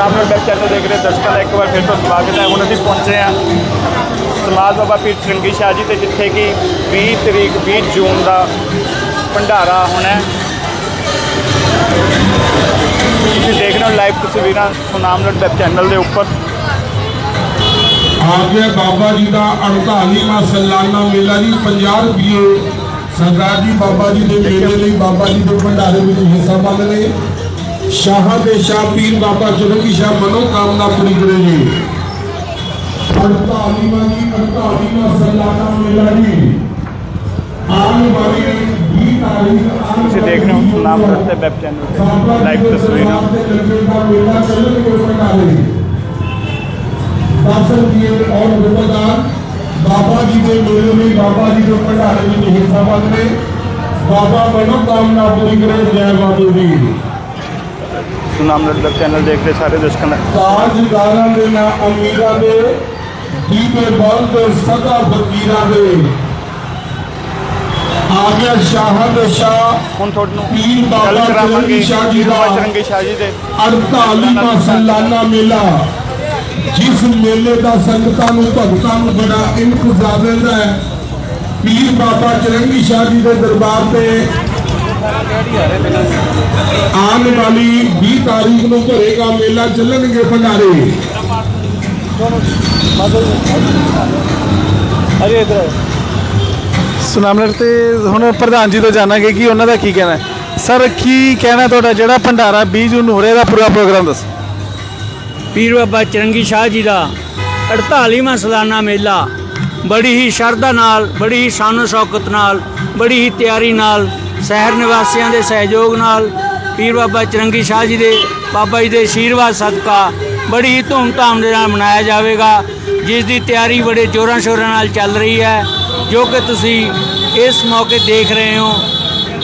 ਸੁਨਾਮਨਲ web channel ਦੇਖ ਰਹੇ ਦਰਸ਼ਕਾਂ ਦਾ ਇੱਕ ਵਾਰ ਫਿਰ ਤੋਂ ਸਵਾਗਤ ਹੈ। ਹੁਣ ਅਸੀਂ ਪਹੁੰਚੇ ਹਾਂ ਸਮਾਜ ਬਾਬਾ ਪੀਰ ਚੰਗੀ ਸ਼ਾਹ ਜੀ ਤੇ, ਜਿੱਥੇ ਕਿ 20 ਤਰੀਕ 20 ਜੂਨ ਦਾ ਭੰਡਾਰਾ ਹੋਣਾ ਹੈ। ਤੁਸੀਂ ਦੇਖ ਰਹੇ ਹੋ ਲਾਈਵ ਤਸਵੀਰਾਂ ਸੁਨਾਮਨਲ ਵੈਬ ਚੈਨਲ ਦੇ ਉੱਪਰ। ਆ ਬਾਬਾ ਜੀ ਦਾ 48ਵਾਂ ਸਾਲਾਨਾ ਮੇਲਾ ਜੀ 50 ਰੁਪਏ ਸਰਦਾਰ ਜੀ, ਬਾਬਾ ਜੀ ਦੇ ਮੇਲੇ ਲਈ ਬਾਬਾ ਜੀ ਦੇ ਭੰਡਾਰੇ ਵਿੱਚ ਹਿੱਸਾ ਪਾਉਂਦੇ ਨੇ ਸ਼ਾਹਾਂ ਦੇ ਸ਼ਾਹ ਪੀਰ ਬਾਬਾ ਚੁਰੰਗੀ ਸ਼ਾਹ ਮਨੋ ਕਾਮਨਾ ਪੂਰੀ ਕਰੇ ਜੀ। 48ਵਾਂ ਜੀ 48ਵਾਂ ਸਾਲਾਨਾ ਮੇਲਾ ਜੀ। ਆਉਣ ਵਾਲੀ 20 ਤਾਰੀਖ ਆਉਣ ਤੁਸੀਂ ਦੇਖ ਰਹੇ ਹੋ ਸੁਨਾਮਨਲ ਤੇ ਵੈਬ ਚੈਨਲ ਤੇ। ਲਾਈਵ ਤਸਵੀਰਾਂ। ਮੇਲਾ ਦਰਸ਼ਨ ਔਰ ਬਾਬਾ ਜੀ ਦੇ ਮੇਲੇ ਲਈ ਬਾਬਾ ਜੀ ਦੇ ਭੰਡਾਰੇ ਵਿੱਚ ਹਿੱਸਾ ਪਾਉਂਦੇ ਬਾਬਾ ਮਨੋ ਕਾਮਨਾ ਪੂਰੀ ਕਰੇ ਜੈ ਬਾਬੂ ਜੀ ਸੁਨਾਮਨਲ ਵੈਬ ਚੈਨਲ ਦੇਖ ਰਹੇ ਸਾਰੇ ਦਰਸ਼ਕਾਂ ਦਾ ਤਾਜਦਾਰਾਂ ਦੇ ਨਾ ਅਮੀਰਾਂ ਦੇ ਦੀਵੇ ਬਲਦੇ ਸਦਾ ਫਕੀਰਾਂ ਦੇ। ਆ ਗਿਆ ਸ਼ਾਹਾਂ ਦੇ ਸ਼ਾਹ ਹੁਣ ਤੁਹਾਨੂੰ ਪੀਰ ਬਾਬਾ ਕਰਾਵਾਂਗੇ ਸ਼ਾਹ ਜੀ ਦਾ ਚਰੰਗੀ ਸ਼ਾਹ ਜੀ ਦੇ। 48ਵਾਂ ਸਾਲਾਨਾ ਮੇਲਾ ਜਿਸ ਮੇਲੇ ਦਾ ਸੰਗਤਾਂ ਨੂੰ ਭਗਤਾਂ ਨੂੰ ਬੜਾ ਇੰਤਜ਼ਾਰ ਰਹਿੰਦਾ ਹੈ। ਪੀਰ ਬਾਬਾ ਚਰੰਗੀ ਸ਼ਾਹ ਜੀ ਦੇ ਦਰਬਾਰ ਤੇ ਆਉਣ ਵਾਲੀ 20 ਤਾਰੀਖ ਨੂੰ ਭਰੇਗਾ ਮੇਲਾ ਚੱਲਣਗੇ ਭੰਡਾਰੇ। ਅਰੇ ਇਧਰ ਸੁਨਾਮਲਰ ਤੇ ਹੁਣ ਪ੍ਰਧਾਨ ਜੀ ਤੋਂ ਜਾਣਾਂਗੇ ਕਿ ਉਹਨਾਂ ਦਾ ਕੀ ਕਹਿਣਾ ਹੈ। ਸਰ ਕੀ ਕਹਿਣਾ ਤੁਹਾਡਾ? ਜਿਹੜਾ ਭੰਡਾਰਾ 20 ਜੂਨ ਨੂੰ ਹੋ ਰਿਹਾ ਦਾ ਪੂਰਾ ਪ੍ਰੋਗਰਾਮ ਦੱਸੋ। ਪੀਰ ਬਾਬਾ ਚਰੰਗੀ ਸ਼ਾਹ ਜੀ ਦਾ 48ਵਾਂ ਸਾਲਾਨਾ ਮੇਲਾ। ਬੜੀ ਹੀ ਸ਼ਰਧਾ ਨਾਲ ਬੜੀ ਹੀ ਸ਼ਾਨੋ ਸ਼ੌਕਤ ਨਾਲ ਬੜੀ ਹੀ ਤਿਆਰੀ ਨਾਲ ਸ਼ਹਿਰ ਨਿਵਾਸੀਆਂ ਦੇ ਸਹਿਯੋਗ ਨਾਲ ਪੀਰ ਬਾਬਾ ਚਰੰਗੀ ਸ਼ਾਹ ਜੀ ਦੇ, ਬਾਬਾ ਜੀ ਦੇ ਆਸ਼ੀਰਵਾਦ ਸਦਕਾ ਬੜੀ ਹੀ ਧੂਮਧਾਮ ਦੇ ਨਾਲ ਮਨਾਇਆ ਜਾਵੇਗਾ, ਜਿਸ ਦੀ ਤਿਆਰੀ ਬੜੇ ਜੋਰਾਂ ਸ਼ੋਰਾਂ ਨਾਲ ਚੱਲ ਰਹੀ ਹੈ, ਜੋ ਕਿ ਤੁਸੀਂ ਇਸ ਮੌਕੇ ਦੇਖ ਰਹੇ ਹੋ।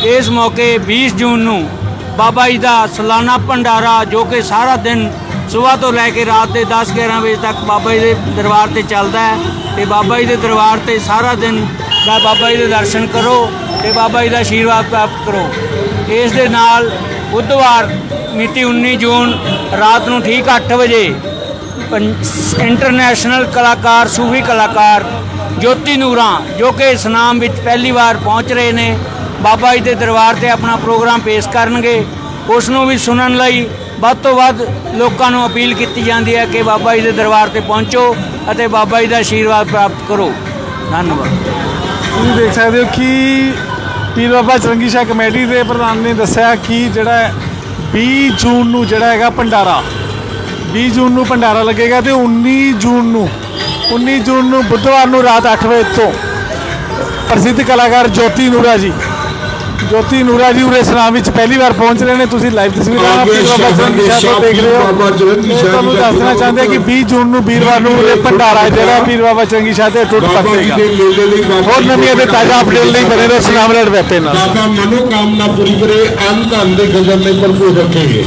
ਇਸ ਮੌਕੇ 20 ਜੂਨ ਨੂੰ ਬਾਬਾ ਜੀ ਦਾ ਸਾਲਾਨਾ ਭੰਡਾਰਾ, ਜੋ ਕਿ ਸਾਰਾ ਦਿਨ ਸਵੇਰ ਤੋਂ ਲੈ ਕੇ ਰਾਤ ਦੇ 10 11 ਵਜੇ ਤੱਕ ਬਾਬਾ ਜੀ ਦੇ ਦਰਬਾਰ ਤੇ ਚੱਲਦਾ ਹੈ ਤੇ ਬਾਬਾ ਜੀ ਦੇ ਦਰਬਾਰ ਤੇ ਸਾਰਾ ਦਿਨ ਬਾ- ਬਾਬਾ ਜੀ ਦੇ ਦਰਸ਼ਨ ਕਰੋ ਤੇ ਬਾਬਾ ਜੀ ਦਾ ਆਸ਼ੀਰਵਾਦ ਪ੍ਰਾਪਤ ਕਰੋ। ਇਸ ਦੇ ਨਾਲ ਬੁੱਧਵਾਰ ਮਿਤੀ 19 ਜੂਨ ਰਾਤ ਨੂੰ ਠੀਕ 8 ਵਜੇ ਪੰ- ਇੰਟਰਨੈਸ਼ਨਲ ਕਲਾਕਾਰ, ਸੂਫੀ ਕਲਾਕਾਰ ਜੋਤੀ ਨੂਰਾਂ ਜੋ ਕਿ ਇਸਨਾਮ ਵਿੱਚ ਪਹਿਲੀ ਵਾਰ ਪਹੁੰਚ ਰਹੇ ਨੇ, ਬਾਬਾ ਜੀ ਦੇ ਦਰਬਾਰ ਤੇ ਆਪਣਾ ਪ੍ਰੋਗਰਾਮ ਪੇਸ਼ ਕਰਨਗੇ। ਉਸ ਨੂੰ ਵੀ ਸੁਣਨ ਲਈ ਵੱਧ ਤੋਂ ਵੱਧ ਲੋਕਾਂ ਨੂੰ ਅਪੀਲ ਕੀਤੀ ਜਾਂਦੀ ਹੈ ਕਿ ਬਾਬਾ ਜੀ ਦੇ ਦਰਬਾਰ ਤੇ ਪਹੁੰਚੋ ਅਤੇ ਬਾਬਾ ਜੀ ਦਾ ਆਸ਼ੀਰਵਾਦ ਪ੍ਰਾਪਤ ਕਰੋ। ਧੰਨਵਾਦ। ਤੁਸੀਂ ਦੇਖ ਸਕਦੇ ਹੋ ਕਿ ਪੀਰ ਬਾਬਾ ਚਰੰਗੀ ਸ਼ਾਹ ਕਮੇਟੀ ਦੇ ਪ੍ਰਧਾਨ ਨੇ ਦੱਸਿਆ ਕਿ ਜਿਹੜਾ ਹੈ 20 ਜੂਨ ਨੂੰ ਜਿਹੜਾ ਹੈਗਾ ਭੰਡਾਰਾ 20 ਜੂਨ ਨੂੰ ਭੰਡਾਰਾ ਲੱਗੇਗਾ ਤੇ 19 ਜੂਨ ਨੂੰ 19 ਜੂਨ ਨੂੰ ਬੁੱਧਵਾਰ ਨੂੰ ਰਾਤ 8 ਵਜੇ ਤੋਂ ਪ੍ਰਸਿੱਧ ਕਲਾਕਾਰ ਜੋਤੀ ਨੂਰਾ ਜੀ ਜੋਤੀ ਨੂਰਾ ਜੀ ਉਰੇ ਸਲਾਮ ਵਿੱਚ ਪਹਿਲੀ ਵਾਰ ਪਹੁੰਚ ਰਹੇ ਨੇ ਤੁਸੀਂ ਲਾਈਵ ਤਸਵੀਰਾਂ ਆਗੇ ਪੀਰ ਬਾਬਾ ਚਰੰਗੀ ਸ਼ਾਹ ਤੋਂ ਦੇਖ ਰਹੇ ਹੋ। ਤੁਹਾਨੂੰ ਜੀ ਦੱਸਣਾ ਚਾਹੁੰਦੇ ਕਿ 20 ਜੂਨ ਨੂੰ ਵੀਰਵਾਰ ਨੂੰ ਉਰੇ ਭੰਡਾਰਾ ਜਿਹੜਾ ਪੀਰ ਬਾਬਾ ਚਰੰਗੀ ਸ਼ਾਹ ਤੇ ਟੁੱਟ ਜੀ ਬਾਬਾ ਹੋਰ ਜੀ ਦੇ ਨਵੀਆਂ ਤੇ ਤਾਜ਼ਾ ਅਪਡੇਟ ਲਈ ਬਣੇ ਰਹੋ ਸੁਨਾਮ ਲੜ ਵੈਪੇ ਨਾਲ। ਬਾਬਾ ਮਨੋ ਕਾਮਨਾ ਪੂਰੀ ਕਰੇ ਅੰਨ ਧਨ ਦੇ ਗਗਨ ਨੇ ਭਰਪੂਰ ਰੱਖੇਗੇ